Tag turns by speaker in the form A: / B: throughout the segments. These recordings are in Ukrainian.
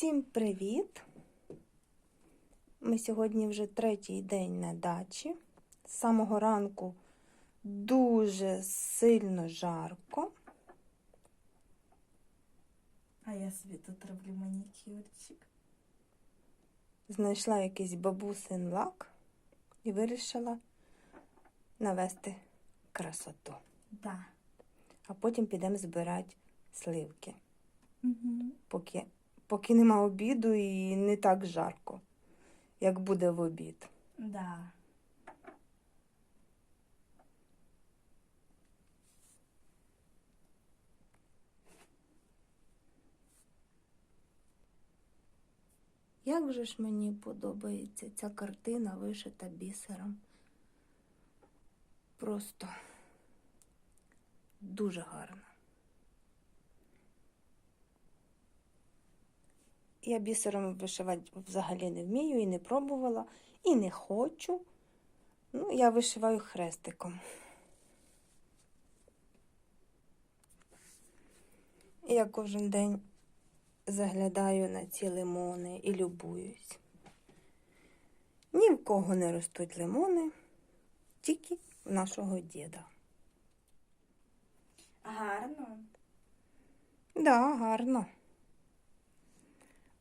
A: Всім привіт! Ми сьогодні вже третій день на дачі. З самого ранку дуже сильно жарко.
B: А я собі тут роблю манікюрчик.
A: Знайшла якийсь бабусин лак і вирішила навести красоту.
B: Да.
A: А потім підемо збирати сливки,
B: Угу.
A: поки, поки нема обіду і не так жарко, як буде в обід.
B: Да.
A: Як же ж мені подобається ця картина вишита бісером. Просто дуже гарно. Я бісером вишивати взагалі не вмію і не пробувала, і не хочу. Ну, я вишиваю хрестиком. Я кожен день заглядаю на ці лимони і любуюсь. Ні в кого не ростуть лимони, тільки в нашого діда.
B: Гарно.
A: Да, гарно.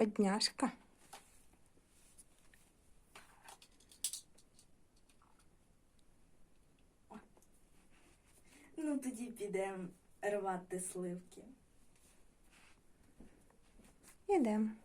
A: Модняшка.
B: Ну тоді підемо рвати сливки.
A: Ідем.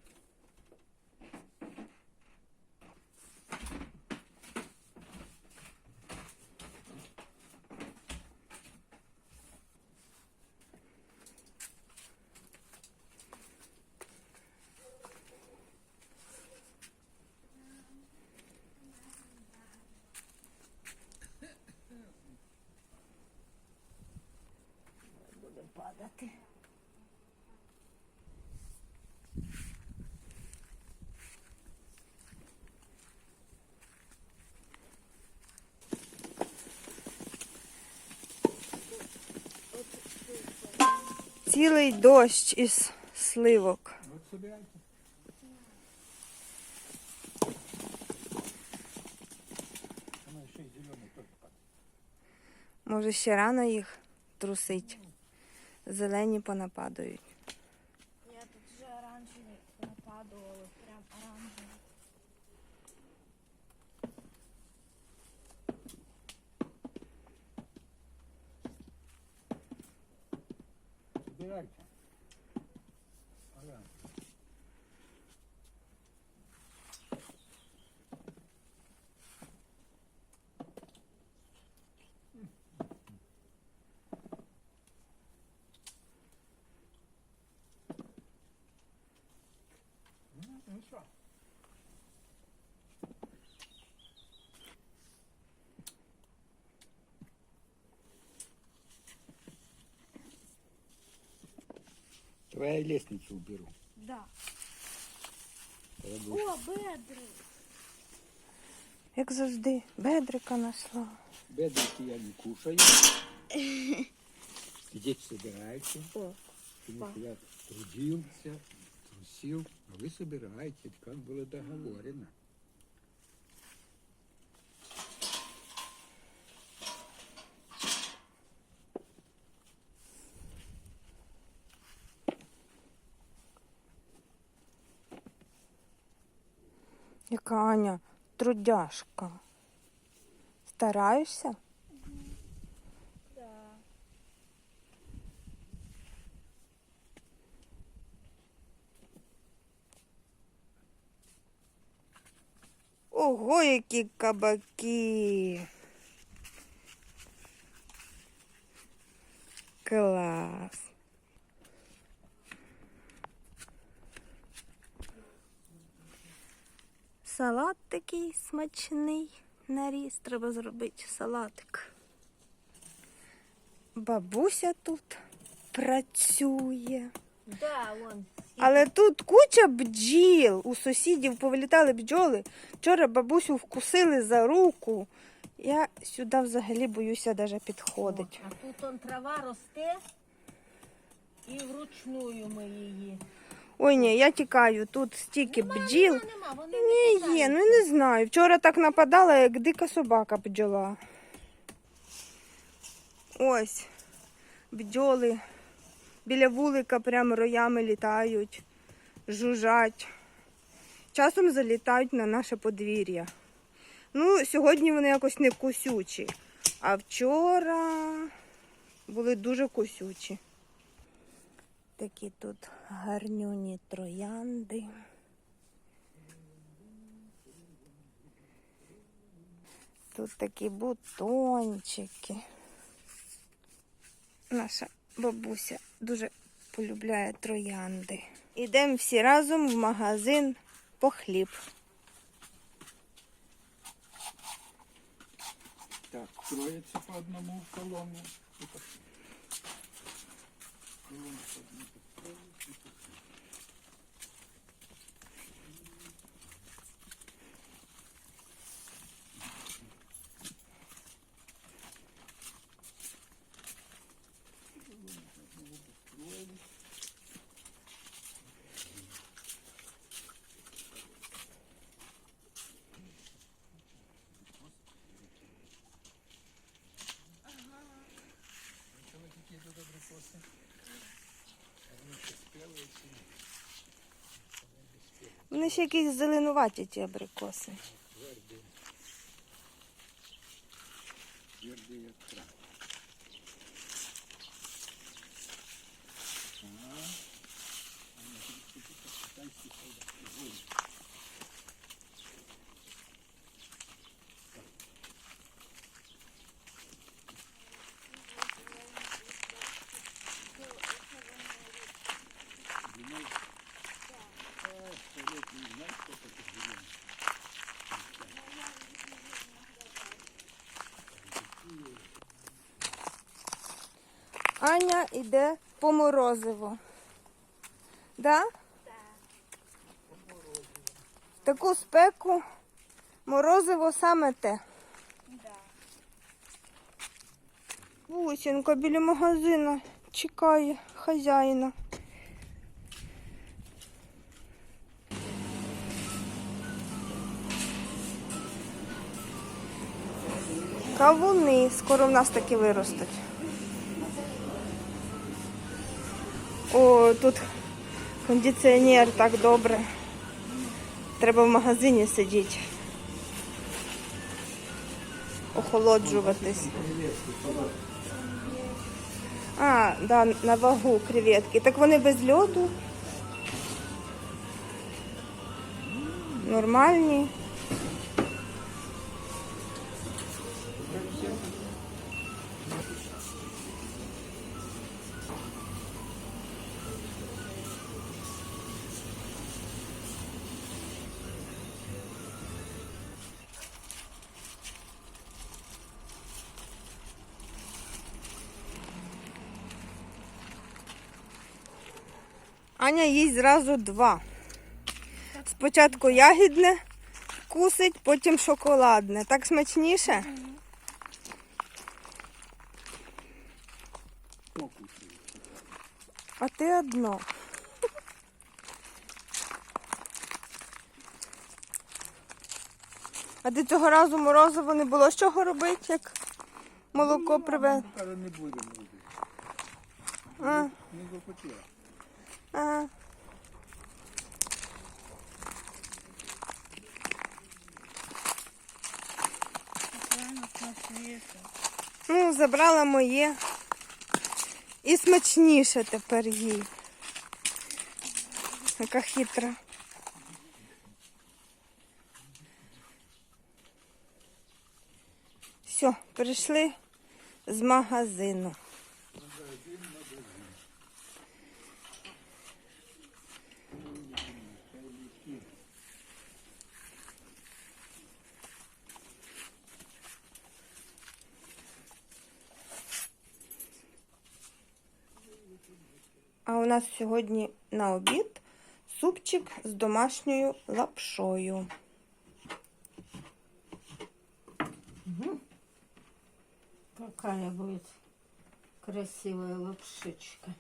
B: Буде падати.
A: Цілий дощ із сливок. Може, ще рано їх трусить. Зелені понападають.
C: Я тут вже оранжеві нападували, прям оранжеві.
D: Собирайте. Ага. Ну, ну что? Давай я лестницу уберу.
C: Да.
D: Будешь...
C: О, бедри!
A: Як завжди, бедрика нашла.
D: Бедрики я не кушаю. Дети собирайте.
C: О,
D: Потому что я трудился, трусил, а вы собираете, как было договорено.
A: Яка Аня трудяшка. Стараєшся? Ого, які кабаки. Клас. Салат такий смачний. Наріз треба зробити салатик. Бабуся тут працює.
C: Да, вон.
A: Але тут куча бджіл. У сусідів повилітали бджоли. Вчора бабусю вкусили за руку. Я сюди взагалі боюся навіть підходити.
C: А тут он трава росте і вручную ми її.
A: Ой, ні, я тікаю, тут стільки бджіл.
C: Нема, вони
A: Ні, є, ну не знаю. Вчора так нападала, як дика собака бджола. Ось бджоли біля вулика прямо роями літають, жужжать. Часом залітають на наше подвір'я. Ну, сьогодні вони якось не кусючі, а вчора були дуже кусючі. Такі тут гарнюні троянди. Тут такі бутончики. Наша бабуся дуже полюбляє троянди. Ідемо всі разом в магазин по хліб.
D: Так, троїться по одному в колону. І пошли. Колону по одному построїть, і пошли. Чого такі тут абрикоси? Вони ще спіли ці.
A: Вони ще якісь зеленуваті ті абрикоси.
D: Тверді. Тверді як кран. Ага. А ну, тут тут китайські солдати. Ой. Думаешь? А, столетний, знаешь, что такое зеленый?
A: Аня йде по морозиво. Да? Таку спеку морозиво саме те.
C: Да.
A: Бусінка біля магазину чекає хазяїна. Кавуни скоро в нас таки виростуть. О, тут кондиціонер так добре. Треба в магазині сидіти. Охолоджуватись. А, да, на вагу креветки. Так вони без льоду. Нормальні. Аня їсть зразу два. Спочатку ягідне кусить, потім шоколадне. Так смачніше? А ти одно. А ти цього разу морозиво не було з чого робити, як молоко приве.
D: Каже, не будемо робити. Не захотіла.
C: Смачніше.
A: Ну, забрала моє. І смачніше тепер їй. Яка хитра. Все, прийшли з магазину. А у нас сьогодні на обід супчик з домашньою лапшою.
B: Какая будет красивая лапшичка.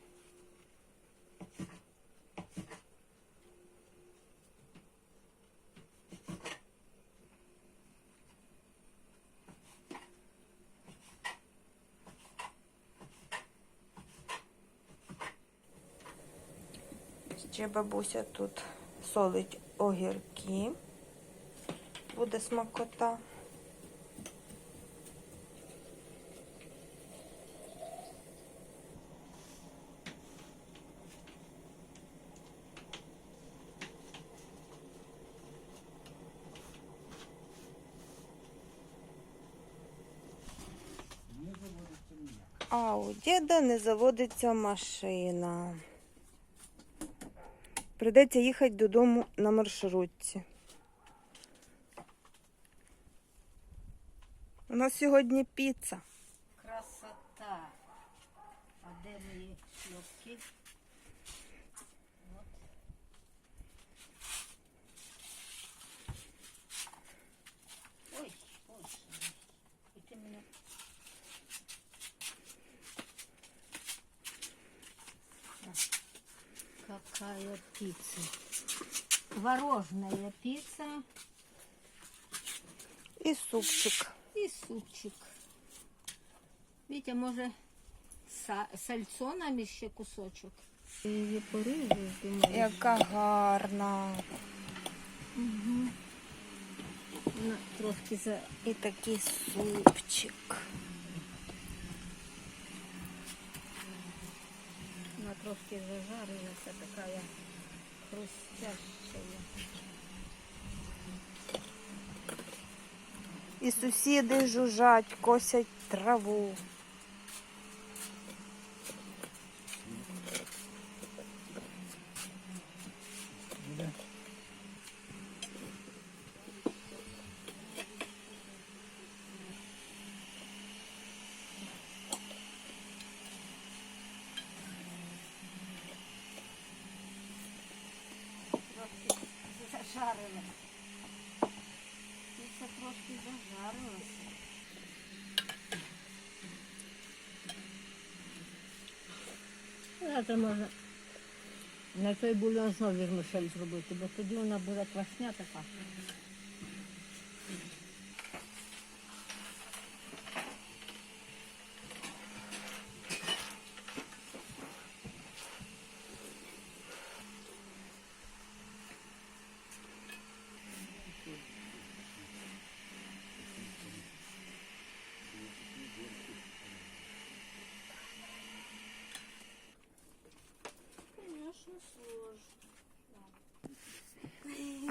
A: Ще бабуся тут солить огірки. Буде смакота. А у діда не заводиться машина. Придеться їхати додому на маршрутці. У нас сьогодні піца.
E: А, Какая пицца. Творожная пицца
A: І супчик.
E: и супчик. Вітя, може, са- сальцоном ще кусочок? Її поріжу, думаю.
A: Яка гарна.
E: Вона трошки за...
A: І такий супчик.
E: Вона трошки зажарилася, така хрустящая.
A: І сусіди жужжать, косять траву.
E: Зажарила. Піца трошки зажарилося. Це можна на той бульон знову вірмишель зробити, бо тоді вона буде квасня така.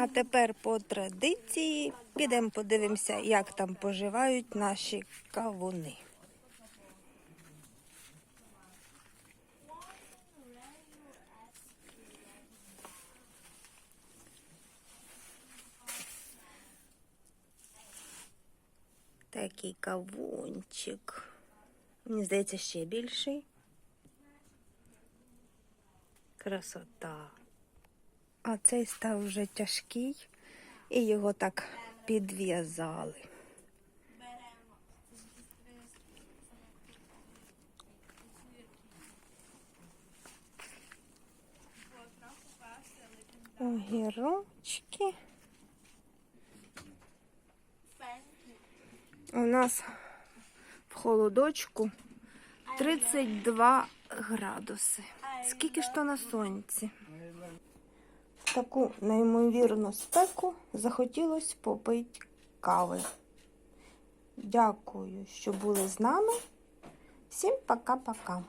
A: А тепер по традиції підемо подивимося, як там поживають наші кавуни. Такий кавунчик. Мені здається, ще більший. Красота. А цей став вже тяжкий, і його так підв'язали. Огірочки. У нас в холодочку 32 градуси. Скільки ж то на сонці? Таку неймовірну спеку захотілося попити кави. Дякую, що були з нами. Всім пока-пока.